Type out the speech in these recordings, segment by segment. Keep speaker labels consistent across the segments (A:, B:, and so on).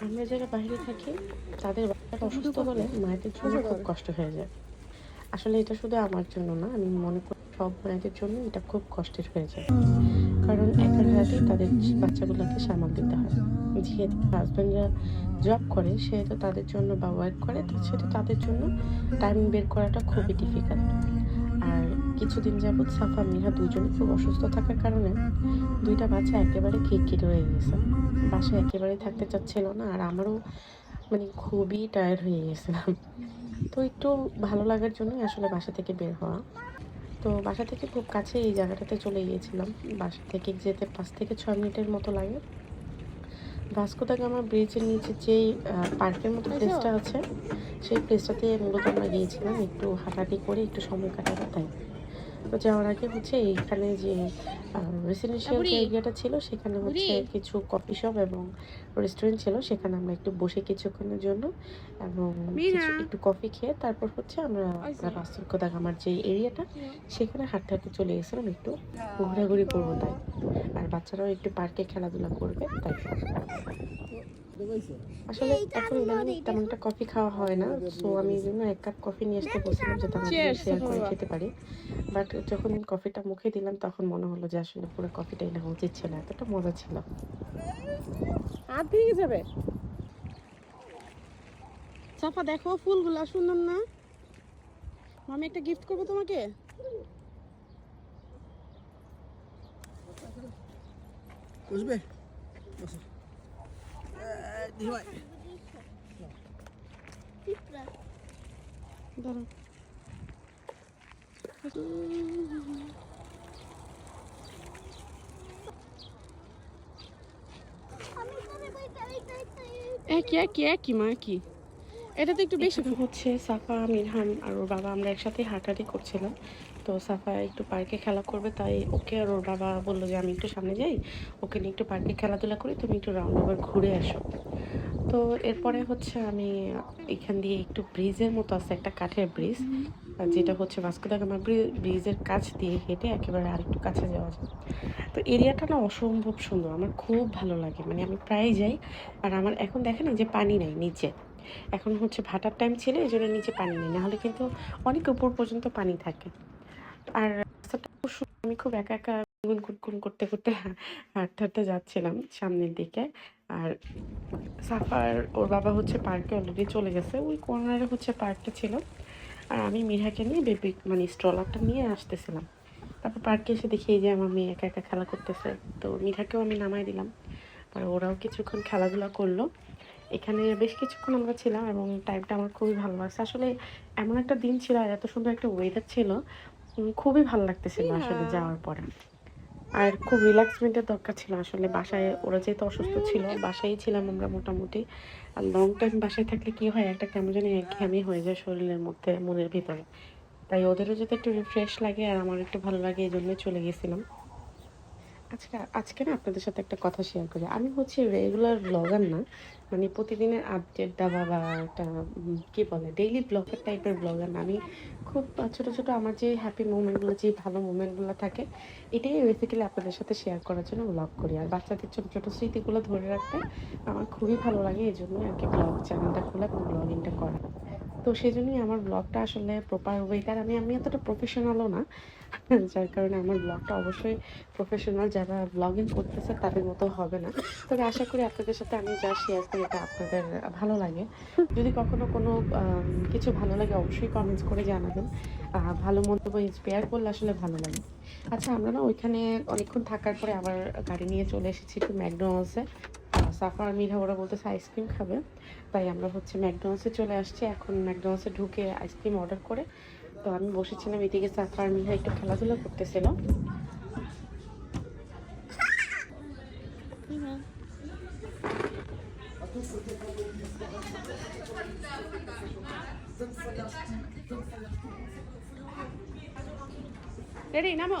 A: আমরা যারা বাইরে থাকি তাদের বাচ্চাটা অসুস্থ হলে মায়েদের জন্য খুব কষ্ট হয়ে যায়। আসলে এটা শুধু আমার জন্য না আমি মনে করি সব মায়েদের জন্য এটা খুব কষ্টের হয়ে যায়। কারণ একার হাতেই তাদের বাচ্চাগুলোকে সামাল দিতে হয়। যেহেতু হাজব্যান্ডরা জব করে সেহেতু তাদের জন্য বা ওয়ার্ক করে তো সেটা তাদের জন্য টাইম বের করাটা খুবই ডিফিকাল্ট আর কিছুদিন যাবৎ সাফা মিহা দুজনে খুব অসুস্থ থাকার কারণে দুইটা বাচ্চা একেবারে খিটখিটে হয়ে গেছে। বাসায় একেবারেই থাকতে চাচ্ছিল না আর আমারও মানে খুবই টায়ার্ড হয়ে গেছিলাম। তো একটু ভালো লাগার জন্যই আসলে বাসা থেকে বের হওয়া। তো বাসা থেকে খুব কাছে এই জায়গাটাতে চলে গিয়েছিলাম। বাসা থেকে যেতে পাঁচ থেকে ছয় মিনিটের মতো লাগে। ভাস্কো দা গামা ব্রিজের নিচে যেই পার্কের মতো প্লেসটা আছে সেই প্লেসটাতে মূলত আমরা গিয়েছিলাম। একটু হাঁটাহাঁটি করে একটু সময় কাটাতে তাই। যাওয়ার আগে হচ্ছে এইখানে যে রেসিডেন্সিয়াল যে এরিয়াটা ছিল সেখানে হচ্ছে কিছু কফি শপ এবং রেস্টুরেন্ট ছিল। সেখানে আমরা একটু বসে কিছুক্ষণের জন্য এবং একটু কফি খেয়ে তারপর হচ্ছে আমরা আমার যে এরিয়াটা সেখানে হাঁটতে হাঁটতে চলে গেছিলাম একটু ঘোরাঘুরি করব তাই। আর বাচ্চারাও একটু পার্কে খেলাধুলা করবে তাই। আসলে এখন ইদানিং তেমন একটা কফি খাওয়া হয় না সো আমি এই জন্য এক কাপ কফি নিয়ে আসতে বলছিলাম যাতে আমরা শেয়ার করে খেতে পারি। বাট যখন কফিটা মুখে দিলাম তখন মনে হলো যে আসলে পুরো কফিটাই নেওয়া উচিত ছিল এতটা মজা ছিল।
B: হাত ভেঙে যাবে। সাফা দেখো ফুলগুলা সুন্দর না? আমি একটা গিফট করব তোমাকে?
C: বসবে? ভাই
B: দাঁড়াও একই একই একই মা একই। এটা তো একটু বেশি
A: হচ্ছে সাফা মিরহান আর ওর বাবা আমরা একসাথে হাঁটাহাঁটি করছিলাম। তো সাফা একটু পার্কে খেলা করবে, তাই ওকে আর ওর বাবা বলল যে আমি একটু সামনে যাই, ওকে নিয়ে একটু পার্কে খেলাধুলা করি, তুমি একটু রাউন্ড ওভার ঘুরে আসো। তো এরপরে হচ্ছে আমি এখান দিয়ে একটু ব্রিজের মতো আছে, একটা কাঠের ব্রিজ যেটা হচ্ছে দা গামা ব্রিজের কাছ দিয়ে হেঁটে একেবারে আরেকটু কাছে যাওয়া যায়। তো এরিয়াটা না অসম্ভব সুন্দর, আমার খুব ভালো লাগে মানে আমি প্রায় যাই, আর আমার এখন দেখেন যে পানি নেই নিচে। এখন হচ্ছে ভাটার টাইম ছিল এই জন্য নিচে পানি নেই, নাহলে কিন্তু অনেক উপর পর্যন্ত পানি থাকে। আর রাস্তাটা। আমি খুব একা একা গুনগুন গুনগুন করতে করতে হাঁটতে হাঁটতে যাচ্ছিলাম সামনের দিকে। আর সাফার, ওর বাবা হচ্ছে পার্কে অলরেডি চলে গেছে। ওই কর্নারে হচ্ছে পার্কটা ছিল। আর আমি মিরাকে নিয়ে বেবি মানে স্ট্রলারটা নিয়ে আসতেছিলাম। তারপর পার্কে এসে দেখি যে আমার মেয়ে একা একা খেলা করতেছে। তো মিঠাকেও আমি নামাই দিলাম। আর ওরাও কিছুক্ষণ খেলাধুলা করল। এখানে বেশ কিছুক্ষণ আমরা ছিলাম এবং টাইমটা আমার খুবই ভালো লাগছে। আসলে এমন একটা দিন ছিল আর এত সুন্দর একটা ওয়েদার ছিল খুবই ভালো লাগতেছিল আসলে যাওয়ার পরে। আর খুব রিল্যাক্সমেন্টের দরকার ছিল আসলে বাসায় ওরা যেহেতু অসুস্থ ছিল বাসায় ছিলাম আমরা মোটামুটি। আর লং টাইম বাসায় থাকলে কি হয় একটা কেমন জানি একঘেয়ামি হয়ে যায় শরীরের মধ্যে মনের ভিতরে। তাই ওদেরও যাতে একটু রিফ্রেশ লাগে আর আমার একটু ভালো লাগে এই জন্যই চলে গেছিলাম। আজকে আজকে না আপনাদের সাথে একটা কথা শেয়ার করি। আমি হচ্ছে রেগুলার ব্লগার না মানে প্রতিদিনের আপডেট দেওয়া বা একটা কি বলে ডেইলি ব্লগার টাইপের ব্লগার না। আমি খুব ছোট ছোট আমার যে হ্যাপি মুমেন্টগুলো যে ভালো মুমেন্টগুলো থাকে, এটাই বেসিক্যালি আপনাদের সাথে শেয়ার করার জন্য ব্লগ করি। আর বাচ্চাদের ছোটো ছোটো স্মৃতিগুলো ধরে রাখতে আমার খুবই ভালো লাগে এই জন্য আর কি ব্লগ চ্যানেলটা খোলা এবং ব্লগিংটা করা। তো সেই জন্যই আমার ব্লগটা আসলে প্রপার ওয়েতে আর আমি আমি এতটা প্রফেশনালও না, যার কারণে আমার ব্লগটা অবশ্যই প্রফেশনাল যারা ব্লগিং করতেছে তাদের মতো হবে না। তবে আশা করি আপনাদের সাথে আমি যা শেয়ার করি এটা আপনাদের ভালো লাগে। যদি কখনো কোনো কিছু ভালো লাগে অবশ্যই কমেন্টস করে জানাবেন। ভালো মন্তব্য ইন্সপায়ার করলে আসলে ভালো লাগে। আচ্ছা আমরা না ওইখানে অনেকক্ষণ থাকার পরে আবার গাড়ি নিয়ে চলে এসেছি একটু ম্যাকডোনাল্ডসে। সাফার মিঠা ওরা বলতেছে আইসক্রিম খাবে। তাই আমরা হচ্ছে ম্যাকডোনাল্ডসে চলে আসছি। এখন ম্যাকডোনাল্ডসে ঢুকে আইসক্রিম অর্ডার করে। তো আমি বসেছিলাম এদিকে সাফার মিঠা একটু খেলাধুলা করতেছিল।
B: রেডি, নামো।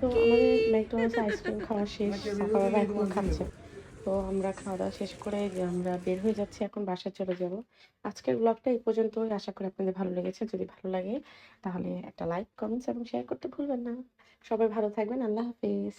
A: তো আমাদের ম্যাকডোনাল্ডস আইসক্রিম খাওয়া শেষ সকালবেলা বাবা এখনও খাচ্ছে। তো আমরা খাওয়া দাওয়া শেষ করে আমরা বের হয়ে যাচ্ছি এখন বাসায় চলে যাব। আজকের ব্লগটা এই পর্যন্তই। আশা করি আপনাদের ভালো লেগেছে। যদি ভালো লাগে তাহলে একটা লাইক কমেন্টস এবং শেয়ার করতে ভুলবেন না। সবাই ভালো থাকবেন। আল্লাহ হাফেজ।